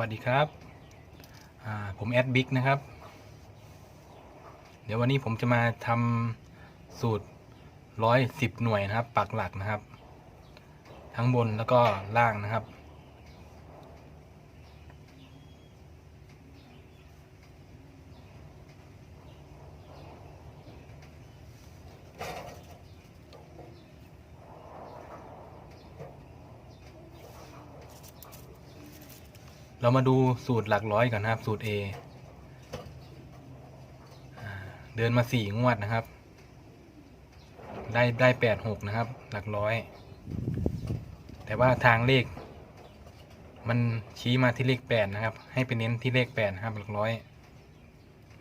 วัสดีครับ ผมแอดบิ๊กนะครับ เดี๋ยววันนี้ผมจะมาทำสูตรร้อยสิบหน่วยนะครับ ปักหลักนะครับ ทั้งบนแล้วก็ล่างนะครับ เรามาดูสูตรหลักร้อยกันนะครับสูตร A อ่าเดินมาสี่งวดนะครับ ได้ได้แปดหกนะครับ หลักร้อย แต่ว่าทางเลข มันชี้มาที่เลขแปดนะครับ ให้ไปเน้นที่เลขแปดนะครับ หลักร้อย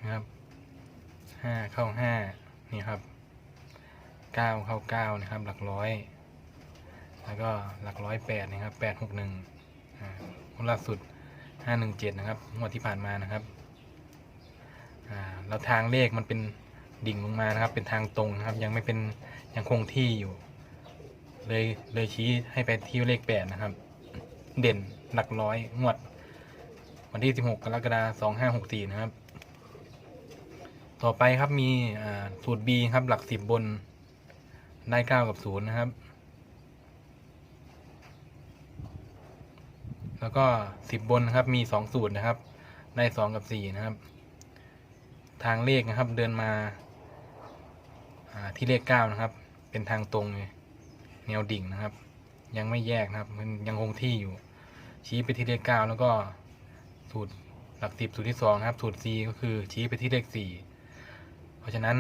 นะครับห้าเข้าห้านี่ครับเก้าเข้าเก้านะครับ หลักร้อย แล้วก็หลักร้อยแปดนะครับแปดหกหนึ่งอ่าล่าสุด ห้าหนึ่งเจ็ดนะครับงวดที่ผ่านมานะครับอ่าแล้วทางเลขมันเป็นดิ่งลงมานะครับ เป็นทางตรงนะครับ ยังไม่เป็นยังคงที่อยู่ เลยเลยชี้ให้ไปที่เลขแปดนะครับ เด่นหลักร้อยงวด วันที่สิบหกกรกฎาสองห้าหกสี่นะครับ ต่อไปครับมีสูตร B ครับหลักสิบบนได้เก้ากับศูนย์นะครับ แล้วก็สิบบนนะครับมีสองสูตรนะครับ ได้สองกับสี่นะครับ ทางเลขนะครับเดินมาที่เลขเก้านะครับ เป็นทางตรงเลยแนวดิ่งนะครับ ยังไม่แยกนะครับ มันยังคงที่อยู่ ชี้ไปที่เลขเก้าแล้วก็สูตรหลักสิบสูตรที่สองนะครับ สูตร C ก็คือชี้ไปที่เลขสี่เพราะฉะนั้น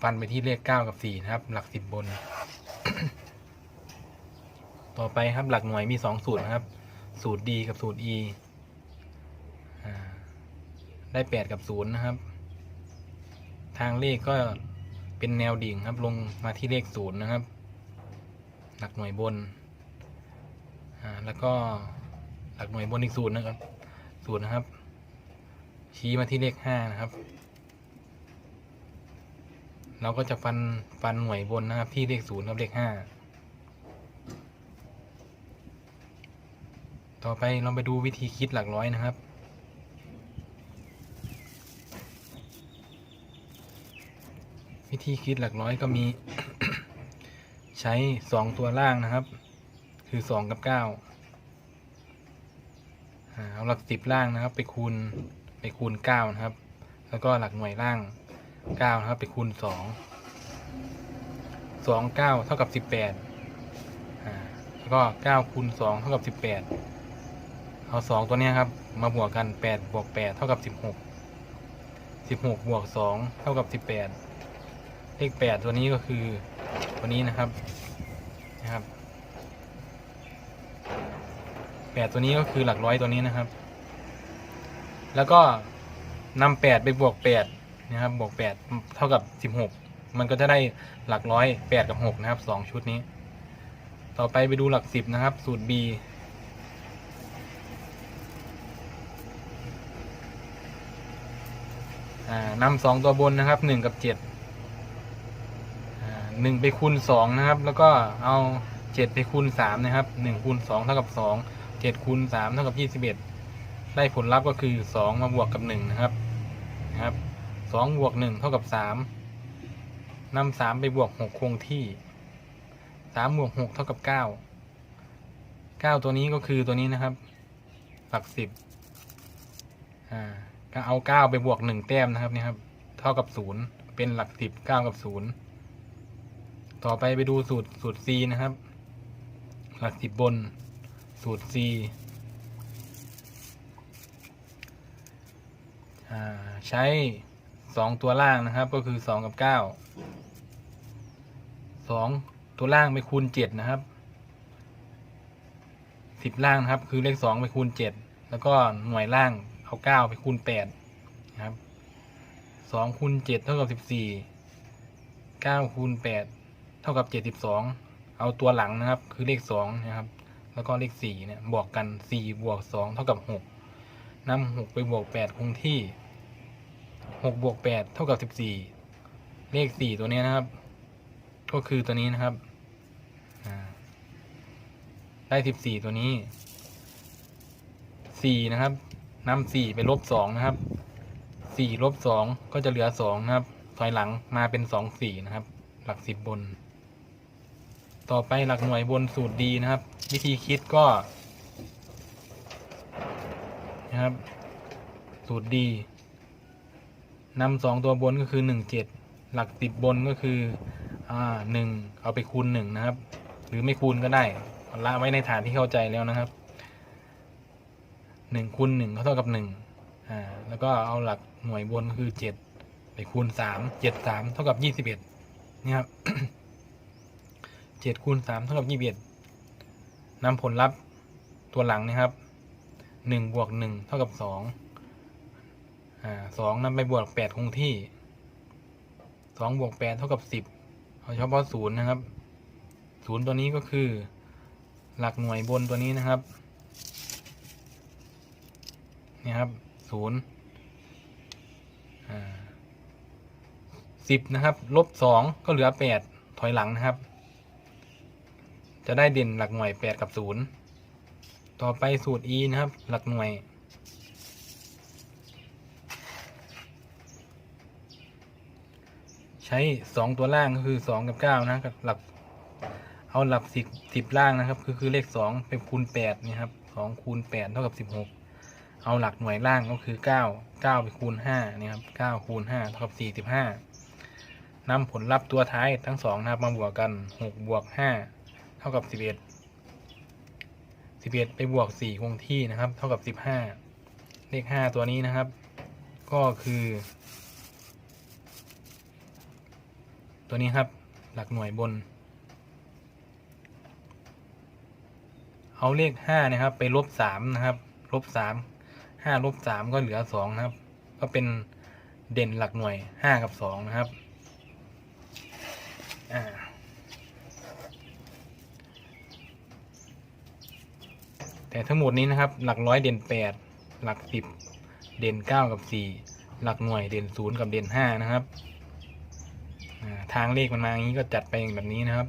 ฟันไปที่เลขเก้ากับสี่นะครับ หลักสิบบน ต่อไปครับหลักหน่วยมีสองสูตรนะครับ สูตร D กับสูตร E อ่าได้แปดกับศูนย์นะครับ ทางเลขก็เป็นแนวดิ่งครับ ลงมาที่เลขศูนย์นะครับ หลักหน่วยบนอ่าแล้วก็หลักหน่วยบนอีกศูนย์นะครับศูนย์นะครับ ชี้มาที่เลขห้านะครับ เราก็จะฟันฟันหน่วยบนนะครับที่เลขศูนย์กับเลขห้า ต่อไปเราไปดูวิธีคิดหลักร้อยนะครับ วิธีคิดหลักร้อยก็มี ใช้สองตัวล่างนะครับ คือสองกับเก้าเอาหลักสิบล่างนะครับ ไปคูณไปคูณเก้านะครับ แล้วก็หลักหน่วยล่างเก้านะครับ ไปคูณสองสองเก้าเท่ากับสิบแปดแล้วก็เก้าคูณสองเท่ากับสิบแปด เอาสองตัวนี้ครับ มาบวกกันแปดบวกแปดเท่ากับสิบหกสิบหกบวกสองเท่ากับสิบแปดเลขแปดตัวนี้ก็คือตัวนี้นะครับนะครับแปดตัวนี้ก็คือหลักร้อยตัวนี้นะครับ แล้วก็นำแปดไปบวกแปดนะครับ บวกแปดเท่ากับสิบหกมันก็จะได้หลักร้อยแปดกับหกนะครับสองชุดนี้ ต่อไปไปดูหลักสิบนะครับ สูตร B อ่า นำสองตัวบนนะครับหนึ่งกับเจ็ดหนึ่งไปคูณสองนะครับ แล้วก็เอาเจ็ดไปคูณสามนะครับหนึ่งคูณสองเท่ากับสองเจ็ดคูณสามเท่ากับยี่สิบเอ็ดได้ผลลัพธ์ก็คือสองมาบวกกับหนึ่งนะครับนะครับสองบวกหนึ่งเท่ากับสามนำสามไปบวกหกคงที่สามบวกหกเท่ากับเก้าเก้าตัวนี้ก็คือตัวนี้นะครับ หลักสิบอ่า ก็เอาเก้าไปบวกหนึ่งแต้มนะครับนี่ครับ เท่ากับศูนย์เป็นหลักสิบเก้ากับศูนย์ต่อไปไปดูสูตรสูตร C นะครับ หลักสิบบน สูตร C อ่ใช้สองตัวล่างนะครับ ก็คือสองกับเก้าสองตัวล่างไปคูณเจ็ดนะครับสิบล่างนะครับ คือเลขสองไปคูณเจ็ดแล้วก็หน่วยล่าง เอาเก้าไปคูณแปดนะครับสองคูณเจ็ดเท่ากับสิบสี่เก้าคูณแปดเท่ากับเจ็ดสิบสองเอาตัวหลังนะครับ คือเลขสองนะครับ แล้วก็เลขสี่เนี่ยบวกกันสี่บวกสองเท่ากับหกนำหกไปบวกแปดคงที่หกบวกแปดเท่ากับสิบสี่เลขสี่ตัวนี้นะครับ ก็คือตัวนี้นะครับได้สิบสี่ตัวนี้สี่นะครับ นำสี่ไปลบสองนะครับสี่ลบสองก็จะเหลือสองนะครับถอยหลังมาเป็นสองสี่นะครับ หลักสิบบน ต่อไปหลักหน่วยบนสูตรดีนะครับ วิธีคิดก็นะครับ สูตรดีนำสองตัวบนก็คือหนึ่งเจ็ดหลักสิบบนก็คืออ่าหนึ่งเอาไปคูณหนึ่งนะครับ หรือไม่คูณก็ได้เอาละไว้ในฐานที่เข้าใจแล้วนะครับ หนึ่งคูณหนึ่งเท่ากับหนึ่งอ่าแล้วก็เอาหลักหน่วยบนก็คือเจ็ดไปคูณสามเจ็ดสามเท่ากับยี่สิบเอ็ดนี่ครับเจ็ดคูณสามเท่ากับยี่สิบเอ็ดนำผลลัพธ์ตัวหลังนะครับหนึ่งบวกหนึ่งเท่ากับสองอ่าสองนำไปบวกแปดคงที่สองบวกแปดเท่ากับสิบเอาเฉพาะศูนย์นะครับศูนย์ตัวนี้ก็คือ หลักหน่วยบนตัวนี้นะครับ นี่ครับศูนย์สิบนะครับลบสองก็เหลือแปดถอยหลังนะครับ จะได้เด่นหลักหน่วยแปดกับศูนย์ต่อไปสูตร e นะครับ หลักหน่วยใช้สองตัวล่างก็คือสองกับเก้านะกับหลัก เอาหลักสิบสิบล่างนะครับ คือคือเลขสองเป็นคูณแปดนี่ครับสองคูณแปดเท่ากับสิบหก เอาหลักหน่วยล่างก็คือเก้าเก้าไปคูณห้านี่ครับเก้าคูณห้าเท่ากับสี่สิบห้านำผลลัพธ์ตัวท้ายทั้งสองนะครับมาบวกกันหกบวกห้าเท่ากับสิบเอ็ดสิบเอ็ดไปบวกสี่คงที่นะครับ เท่ากับสิบห้าเลขห้าตัวนี้นะครับ ก็คือ ตัวนี้ครับ หลักหน่วยบน เอาเลขห้านะครับ ไปลบสามนะครับลบสาม ห้าลบสามก็เหลือสองนะครับ ก็เป็นเด่นหลักหน่วยห้ากับสองนะครับอ่าแต่ทั้งหมดนี้นะครับ หลักร้อยเด่นแปดหลักสิบเด่นเก้ากับสี่หลักหน่วยเด่นศูนย์กับเด่นห้านะครับทางเลขมันมาอย่างนี้ก็จัดไปแบบนี้นะครับ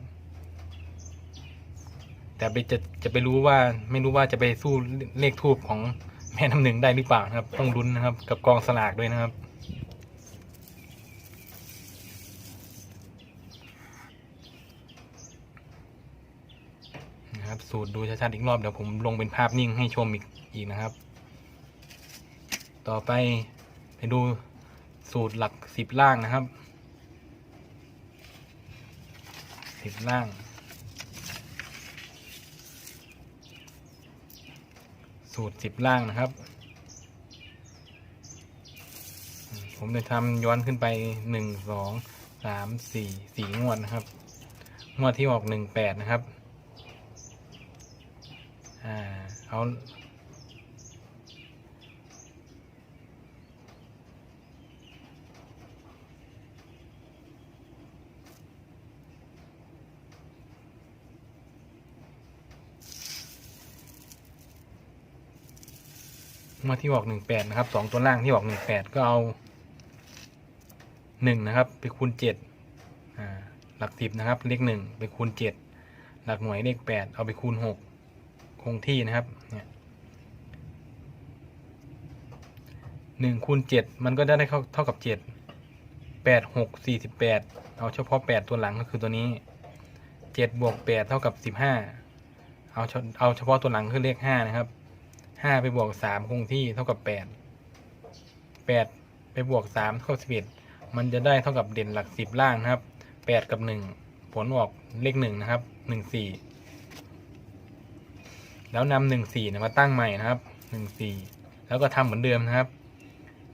แต่ไปจะจะไปรู้ว่าไม่รู้ว่าจะไปสู้เลขทูบของ แม่น้ำหนึ่งได้หรือเปล่านะครับ ต้องลุ้นนะครับ กับกองสลากด้วยนะครับ นะครับ สูตรดูชัดๆอีกรอบเดี๋ยวผมลงเป็นภาพนิ่งให้ชมอีกอีกนะครับ ต่อไปไปดูสูตรหลักสิบล่างนะครับสิบล่าง สูตรสิบล่างนะครับ ผมผมจะทำย้อนขึ้นไปหนึ่งสองสามสี่สี่งวดนะครับ งวดที่ออกหนึ่งแปดนะครับ อ่า เอา งวดที่ออกหนึ่งแปดนะครับสองตัวล่างที่ออกหนึ่งแปดก็เอาหนึ่งนะครับ ไปคูณเจ็ดหลักสิบนะครับ เลขหนึ่งไปคูณเจ็ดหลักหน่วยเลขแปดเอาไปคูณหกคงที่นะครับเนี่ยหนึ่งคูณเจ็ดมันก็ได้เท่ากับเจ็ดแปดหกสี่สิบแปดเอาเฉพาะแปดตัวหลังก็คือตัวนี้เจ็ดบวกแปดเท่ากับสิบห้าเอาเฉเอาเฉพาะตัวหลังคือเลขห้านะครับ ห้าไปบวกสามคงที่เท่ากับแปดแปดไปบวกสามเท่ากับสิบเอ็ดมันจะได้เท่ากับเด่นหลักสิบล่างนะครับแปดกับหนึ่งผลออกเลขหนึ่งนะครับหนึ่งสี่แล้วนำหนึ่งสี่มาตั้งใหม่นะครับหนึ่งสี่แล้วก็ทำเหมือนเดิมนะครับ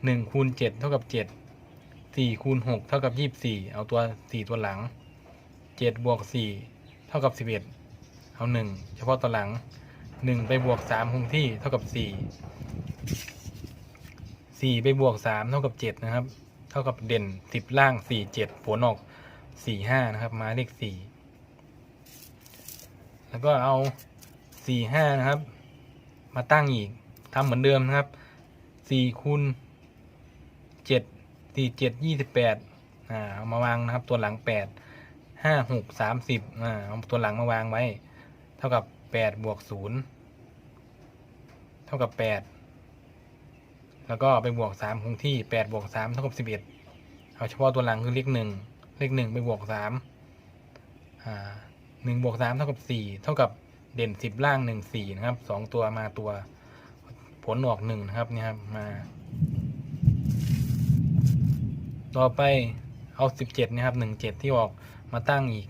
หนึ่งคูณเจ็ดเท่ากับเจ็ดสี่คูณหกเท่ากับยี่สิบสี่เอาตัวสี่ตัวหลังเจ็ดบวกสี่เท่ากับสิบเอ็ดเอาหนึ่งเฉพาะตัวหลัง หนึ่งไปบวกสามคงที่เท่ากับสี่สี่ไปบวกสามเท่ากับเจ็ดนะครับ เท่ากับเด่นสิบล่างสี่เจ็ดผลออกสี่ห้านะครับมาเลขสี่แล้วก็เอาสี่ห้านะครับ มาตั้งอีกทำเหมือนเดิมนะครับสี่คูณเจ็ดสี่เจ็ดยี่สิบแปดอ่าเอามาวางนะครับ ตัวหลังแปดห้าหกสามสิบอ่าเอาตัวหลังมาวางไว้ เท่ากับ แปดบวกศูนย์ท่ากับแปดแล้วก็ไปบวกสามคงที่แปดบวกสามเท่ากับสิบเอ็ดเอาเฉพาะตัวหลังคือเลขหนึ่งเลขหนึ่งไปบวกสามหนึ่งบวกสามเท่ากับสี่เท่ากับเด่นสิบล่างหนึ่งสี่นะครับสองตัวมาตัว ผลออกหนึ่งนะครับนี่ครับมา ต่อไปเอาสิบเจ็ดนะครับหนึ่งเจ็ดที่ออกมาตั้งอีก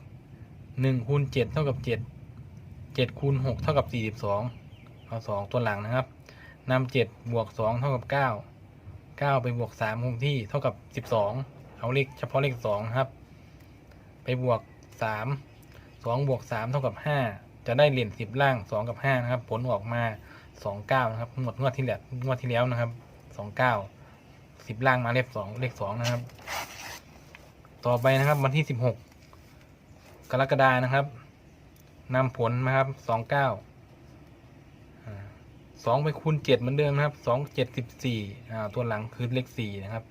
หนึ่งคูณเจ็ดเท่ากับเจ็ด เจ็ดคูณหกเท่ากับสี่สิบสองเอาสองตัวหลังนะครับนำเจ็ดบวกสองเท่ากับเก้าเก้าไปบวกสามคงที่เท่ากับสิบสองเอาเลขเฉพาะเลขสองครับ ไปบวกสามสองบวกสามเท่ากับห้าจะได้เหรียญสิบล่างสองกับห้านะครับ ผลออกมาสองเก้านะครับงวดงวดที่แล้วงวดที่แล้วนะครับสองเก้าสิบล่างมาเลขสองเลขสองนะครับ ต่อไปนะครับวันที่สิบหกกรกฎานะครับ นำผลนะครับสองเก้าสองไปคูณเจ็ดเหมือนเดิมนะครับสองเจ็ดสิบสี่ตัวหลังคือเลขสี่นะครับ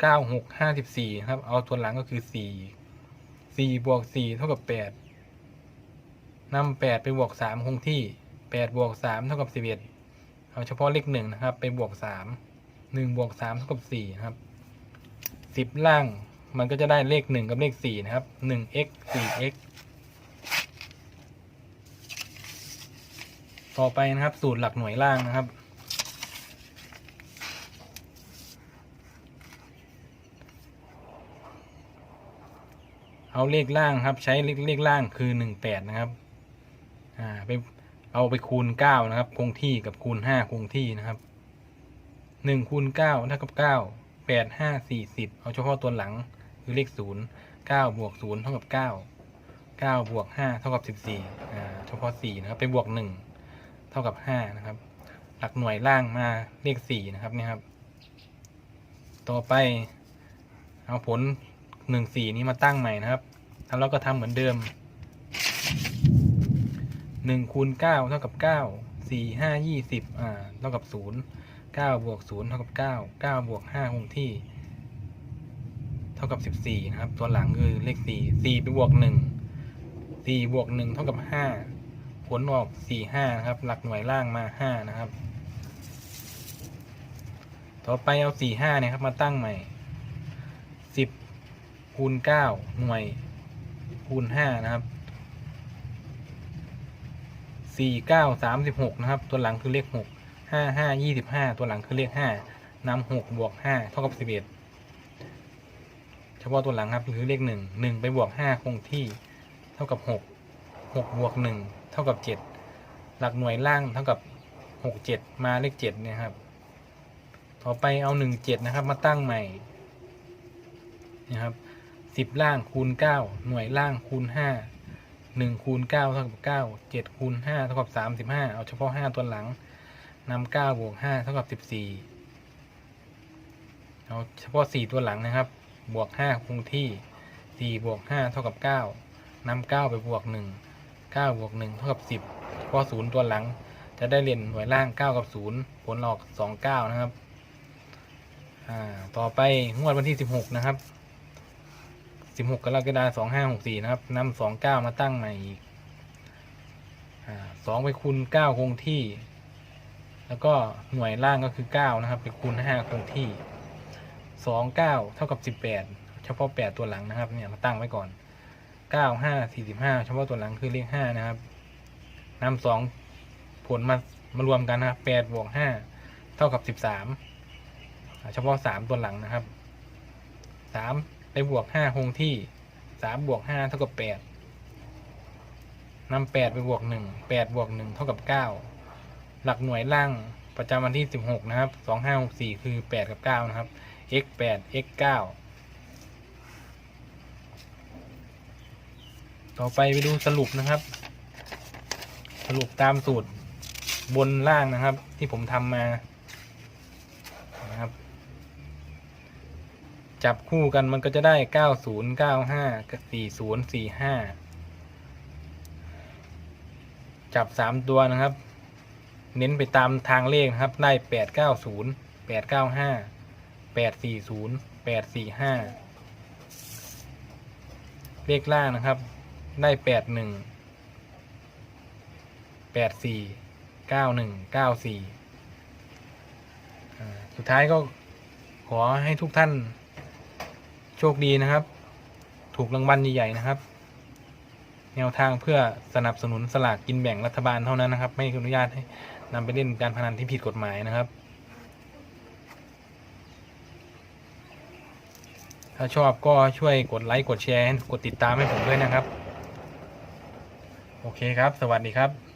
เก้าหกห้าสิบสี่ครับ เอาตัวหลังก็คือสี่สี่บวกสี่เท่ากับแปดนำแปดไปบวกสามคงที่แปดบวกสามเท่ากับสิบเอ็ดเอาเฉพาะเลขหนึ่งนะครับ ไปบวกสามหนึ่งบวกสามเท่ากับสี่ครับสิบล่างมันก็จะได้เลขหนึ่งกับเลขสี่นะครับหนึ่ง x สี่ x ต่อไปนะครับ สูตรหลักหน่วยล่างนะครับ เอาเลขล่างครับ ใช้เลขเลขล่างคือหนึ่งแปดนะครับ อ่าไปเอาไปคูณเก้านะครับ คงที่กับคูณห้าคงที่นะครับหนึ่งคูณเก้าเท่ากับเก้าแปดห้าสี่สิบเอาเฉพาะตัวหลังคือเลขศูนย์เก้าบวกศูนย์เท่ากับเก้าเก้าบวกห้าเท่ากับสิบสี่อ่าเฉพาะสี่นะครับ ไปบวกหนึ่ง เท่ากับห้านะครับ หลักหน่วยล่างมาเลขสี่นะครับเนี่ยครับ ต่อไป เอาผลหนึ่งสี่นี้มาตั้งใหม่นะครับแล้วเราก็ทำเหมือนเดิมหนึ่งคูณเก้าเท่ากับเก้าสี่ห้ายี่สิบอ่าเท่ากับศูนย์เก้าบวกศูนย์เท่ากับเก้าเก้าบวกห้าคงที่ เท่ากับสิบสี่นะครับ ตัวหลังคือเลขสี่สี่ไปบวกหนึ่งสี่บวกหนึ่งเท่ากับห้า ลออกสี่ห้านะครับ หลักหน่วยล่างมาห้านะครับ ต่อไปเอาสี่ห้าเนี่ยครับมาตั้งใหม่สิบคูณเก้าหน่วยคูณห้านะครับสี่เก้าสามสิบหกนะครับ ตัวหลังคือเลขหกห้าห้ายี่สิบห้าตัวหลังคือเลขห้านำหกบวกห้าเท่ากับสิบเอ็ดเฉพาะตัวหลังครับคือเลขหนึ่งหนึ่งไปบวกห้าคงที่เท่ากับหกหกบวกหนึ่ง เท่ากับเจ็ดหลักหน่วยล่างเท่ากับหกเจ็ดมาเลขเจ็ดนี่ยครับ ต่อไปเอาหนึ่งเจ็ดนะครับ มาตั้งใหม่นะครับสิบล่างคูณเก้าหน่วยล่างคูณห้าหนึ่งคูณเก้าเท่ากับเก้าเจ็ดคูณห้าเท่ากับสามสิบห้าเอาเฉพาะห้าตัวหลังนำเก้าบวกห้าเท่ากับสิบสี่เอาเฉพาะสี่ตัวหลังนะครับ บวกห้าคงที่สี่บวกห้าเท่ากับเก้านำเก้าไปบวกหนึ่ง เก้าบวกหนึ่งเท่ากับสิบเฉพาะศูนตัวหลัง จะได้เรียนหน่วยล่างเก้ากับศูนย์ผลออกสองเก้านะครับ อ่า ต่อไปงวดวันที่สิบหกนะครับสิบหกกรกฎาสองห้าหกสี่นะครับนำสองเก้ามาตั้งใหม่อีก อ่าสองไปคูณเก้าคงที่ แล้วก็หน่วยล่างก็คือเก้านะครับ ไปคูณห้าคงที่สองเก้าเท่ากับสิบแปดเฉพาะแปดตัวหลังนะครับ เนี่ย มาตั้งไว้ก่อน เก้าห้าสี่สิบห้าเฉพาะตัวหลังคือเลขห้านะครับนำสองผลมามารวมกันนะครับแปดบวกห้าเท่ากับสิบสามเฉพาะสามตัวหลังนะครับสามไปบวกห้าคงที่สามบวกห้าเท่ากับแปดนำแปดไปบวกหนึ่งแปดบวกหนึ่งเท่ากับเก้าหลักหน่วยล่างประจำวันที่สิบหกนะครับสองห้าหกสี่คือแปดกับเก้านะครับ x แปด x เก้า ต่อไปไปดูสรุปนะครับ สรุปตามสูตรบนล่างนะครับ ที่ผมทำมานะครับ จับคู่กันมันก็จะได้เก้าศูนย์เก้าห้าสี่ศูนย์สี่ห้าจับสามตัวนะครับ เน้นไปตามทางเลขนะครับ ได้แปดเก้าศูนย์แปดเก้าห้าแปดสี่ศูนย์แปดสี่ห้าเลขล่างนะครับ ได้แปดหนึ่งแปดสี่เก้าหนึ่งเก้าสี่สุดท้ายก็ขอให้ทุกท่านโชคดีนะครับ ถูกรางวัลใหญ่ๆนะครับ แนวทางเพื่อสนับสนุนสลากกินแบ่งรัฐบาลเท่านั้นนะครับ ไม่อนุญาตให้นำไปเล่นการพนันที่ผิดกฎหมายนะครับ ถ้าชอบก็ช่วยกดไลค์กดแชร์กดติดตามให้ผมด้วยนะครับ โอเคครับ สวัสดีครับ